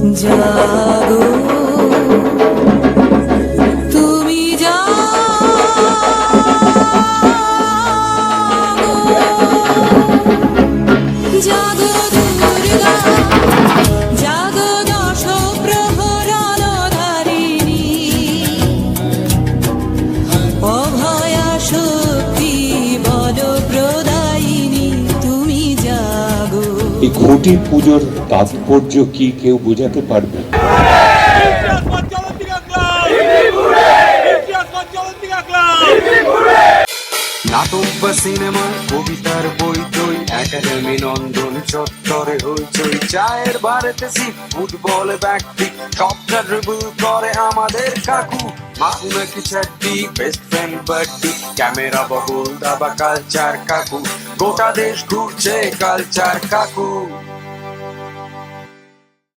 জাগো। তুমি জাগো। জাগো। এই ঘটি পুজোর তাৎপর্য কি কেউ বোঝাতে পারবে? নাটক বা সিনেমা কবিতার একাডেমি নন্দন চত্বরে হইচই চায়ের বারেতে সি, ফুটবল ব্যক্তি। সবটা ড্রিবল করে আমাদের কাকু। মাকু নাকি চাড্ডি বেস্ট ফ্রেন্ড বাড্ডি ক্যামেরা বহুল দাবা কালচার কাকু। গোটা দেশ ঘুরছে কালচার কাকু।